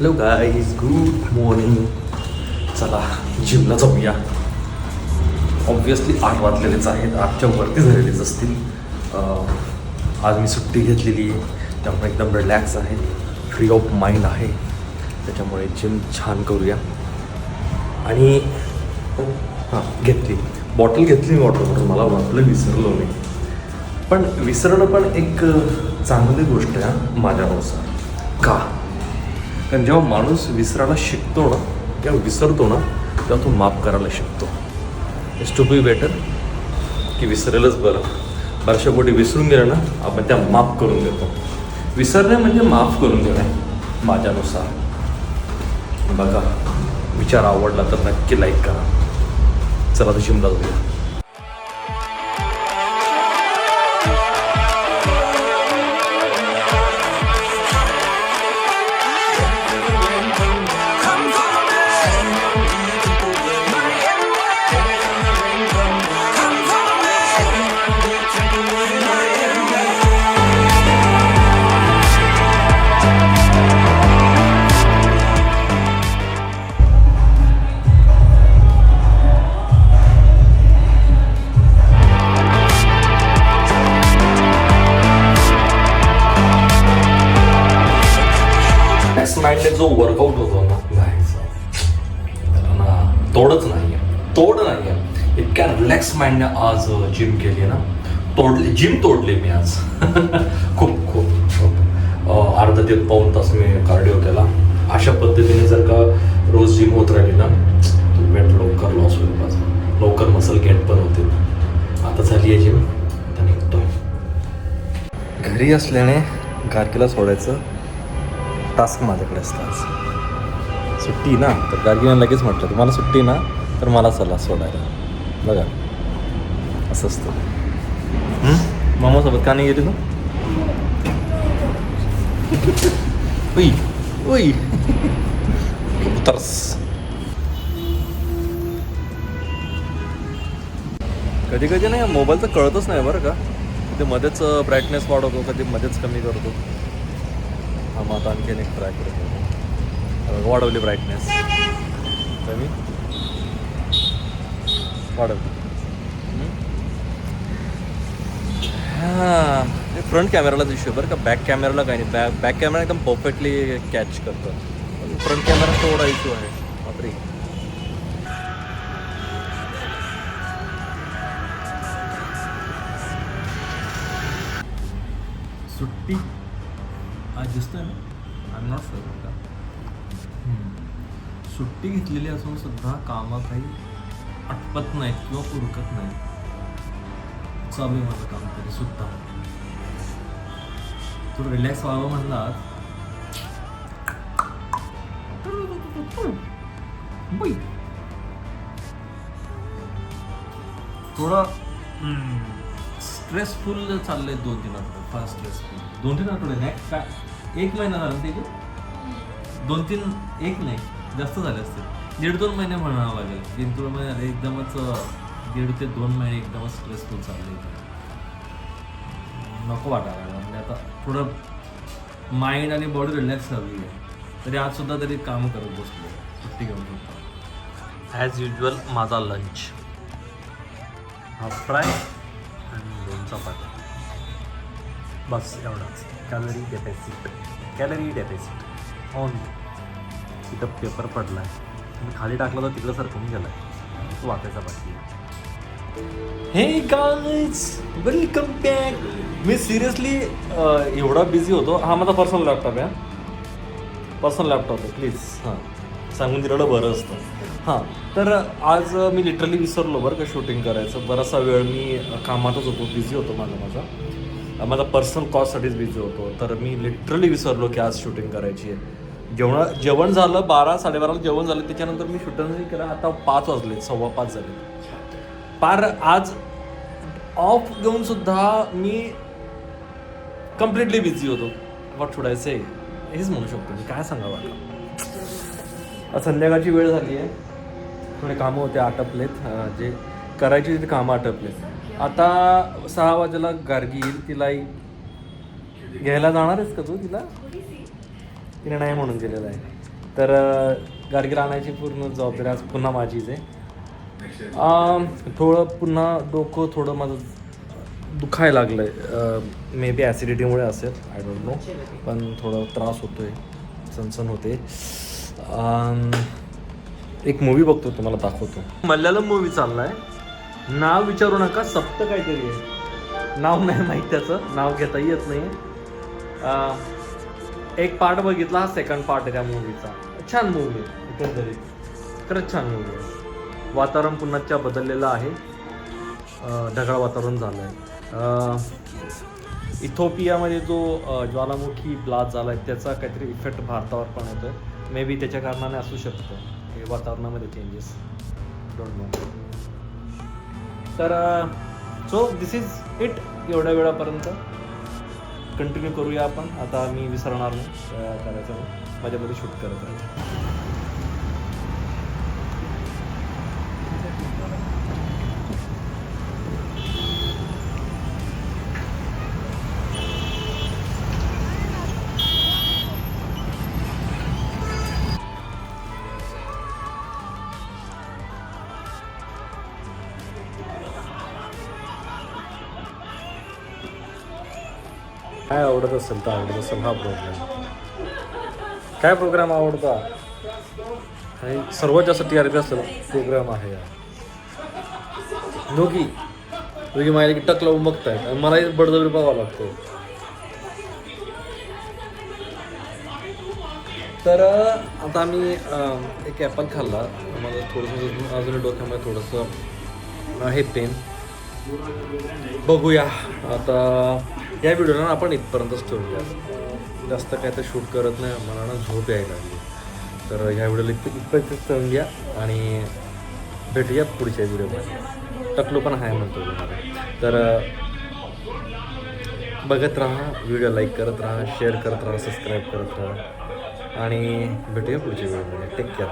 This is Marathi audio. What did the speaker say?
Hello guys good morning चला जिमला जाऊया. ऑब्वियसली आठ वाजलेलेच आहेत. आठच्या वरती झालेलेच असतील. आज मी सुट्टी घेतलेली आहे. त्यामुळे एकदम रिलॅक्स आहे. फ्री ऑफ माइंड आहे. त्याच्यामुळे जिम छान करूया. आणि हां घेतली. बॉटल घेतली मी वॉटर बॉटल मला वाटलं विसरलो मी. पण विसरणं पण एक चांगली गोष्ट आहे माझ्यानुसार. का? कारण जेव्हा माणूस विसरायला शिकतो ना किंवा विसरतो ना तेव्हा तो माफ करायला शिकतो. इट्स टू बी बेटर की विसरेलच बरं. बऱ्याचशा गोटी विसरून गेलं ना आपण त्या माफ करून घेतो विसरणे म्हणजे माफ करून घेणे माझ्यानुसार. बघा विचार आवडला तर नक्की लाईक करा. चला तर शिमला जाऊया. नाईटने जो वर्कआउट होतो ना. जायचा त्याला ना तोडच नाही आहे तोड नाही आहे इतक्या रिलॅक्स माइंडने आज जिम केली ना. तोडली जिम तोडली मी आज. खूप खूप खूप. अर्धा ते पाऊन तास मी कार्डिओ केला. अशा पद्धतीने जर का रोज जिम होत राहिली ना वेट लवकर लॉस होईल माझं. लवकर मसल गेट पण होतील आता झाली आहे जिम आता निघतोय. घरी असल्याने गारकीला सोडायचं. टास्क माझ्याकडे असतात. सुट्टी ना? तर गार्गीनं लगेच म्हटलं तुम्हाला सुट्टी ना तर मला चला सोडायला. बघा. असं असतं. मामासोबत का नाही गेली तू? उई उई. उतरस. कधी कधी नाही मोबाईलचं कळतच नाही बरं का. कधी मध्येच ब्राईटनेस वाढवतो कधी मध्येच कमी करतो. हा आता आणखीन एक ट्राय करतो वाढवली ब्राईटनेस कमी वाढवली हाँ ते फ्रंट कॅमेरालाच इश्यू बरं का बॅक कॅमेराला काही नाही बॅक बॅक कॅमेरा एकदम परफेक्टली कॅच करतो पण फ्रंट कॅमेरा थोडा इश्यू आहे बापरे। सुट्टी? आज दिसतोय ना? आय एम नॉट शुअर का सुट्टी घेतलेली असून सुद्धा कामं काही आटपत नाहीत किंवा उरकत नाहीत. चालू आहे माझं काम तरी सुद्धा. तू रिलॅक्स व्हावं म्हणलात. बुई. थोडं स्ट्रेसफुल चाललंय दोन तीन आठवडे फार स्ट्रेसफुल दोन तीन आठवडे काय एक महिना झाला ते दोन तीन एक नाही जास्त झाले असते दीड दोन महिने म्हणावं लागेल. तीन दोन महिने झाले एकदमच दीड ते दोन महिने एकदमच स्ट्रेसफुल चालले. नको वाटायला लागलं. म्हणजे आता थोडं माइंड आणि बॉडी रिलॅक्स झाली आहे. तरी आज सुद्धा तरी काम करत बसलो सुट्टी घेऊन ॲज युजल माझा लंच हाफ फ्राय आणि दोन चपात्या बस एवढाच. Calorie deficit calorie deficit on तिथं पेपर पडला आहे मी खाली टाकला तर तिकडं सरकून गेला आहे तो वाचायचा बाकी. हे गाईज वेलकम बॅक मी सिरियसली एवढा बिझी होतो. हा माझा पर्सनल लॅपटॉप आहे पर्सनल लॅपटॉप आहे प्लीज हां. सांगून दिलेलं बरं असतं. हां. तर आज मी लिटरली विसरलो बरं का शूटिंग करायचं. बराचसा वेळ मी कामातच होतो. बिझी होतो माझा माझा. माझा पर्सनल कॉस्टसाठीच बिझी होतो. तर मी लिटरली विसरलो की आज शूटिंग करायची आहे. जेवण जेवण झालं बारा साडेबाराला जेवण झालं त्याच्यानंतर मी शूटिंग नाही केलं. आता पाच वाजले सव्वा पाच झाले. पार आज ऑफ घेऊन सुद्धा मी कम्प्लिटली बिझी होतो. वॉट शुड आय से हेच म्हणू शकतो मी. काय सांगावं आता? संध्याकाळची वेळ झाली आहे. थोडे कामं होते आटपलेत. जे करायची ते कामं आटपलेत. आता सहा वाजेला गार्गी येईल तिला घ्यायला जाणार आहेस का तू तिला? तिने नाही म्हणून गेलेलं आहे. तर अं, गार्गीला आणायची पूर्ण जबाबदारी आज पुन्हा माझीच आहे. थोडं पुन्हा डोकं थोडं माझं दुखायला लागलं आहे मे बी ॲसिडिटीमुळे असेल आय डोंट नो पण थोडं त्रास होतो आहे सनसन होते एक मूवी बघतो तुम्हाला दाखवतो. मल्याळम मूवी चालला आहे नाव विचारू नका सप्त काहीतरी आहे. नाव नाही माहीत त्याचं नाव घेता येत नाही. एक पार्ट बघितला हा सेकंड पार्ट आहे त्या मूवीचा छान मूवी आहे. एकंदरीत. खरंच छान मूवी आहे. वातावरण पुन्हाच्या बदललेलं आहे. ढगाळ वातावरण झालं आहे इथोपियामध्ये जो ज्वालामुखी ब्लास्ट झाला आहे त्याचा काहीतरी इफेक्ट भारतावर पण होतो मे बी त्याच्या कारणाने असू शकतं. हे वातावरणामध्ये चेंजेस डोंट नो तर सो दिस इज इट एवढ्या वेळापर्यंत. कंटिन्यू करूया आपण. आता मी विसरणार नाही. करायचं माझ्यामध्ये शूट करत आहे काय आवडत असेल तर आवडत असेल हा प्रोग्राम काय प्रोग्राम आवडता? आणि सर्वात जास्त टी आर पी असेल प्रोग्राम आहे दोघी. दोघी माझ्या की टक लावून बघतायत. आणि मलाही बडजबरी बघावं लागतो तर आता आम्ही एक ॲपल खाल्ला. मला थोडंसं अजून डोक्यामध्ये थोडंसं हे पेन बघूया. आता या व्हिडिओला आपण इथपर्यंतच ठेवूया. जास्त काय तर शूट करत नाही मला ना झोप यायला लागली. तर ह्या व्हिडिओला इथं इथपर्यंत ठेवून घ्या आणि भेटूया पुढच्या व्हिडिओमध्ये. टकलो पण आहे म्हणतो तुम्हाला. तर बघत राहा व्हिडिओ लाईक करत राहा शेअर करत राहा सबस्क्राईब करत राहा. आणि भेटूया पुढच्या व्हिडिओमध्ये. Take care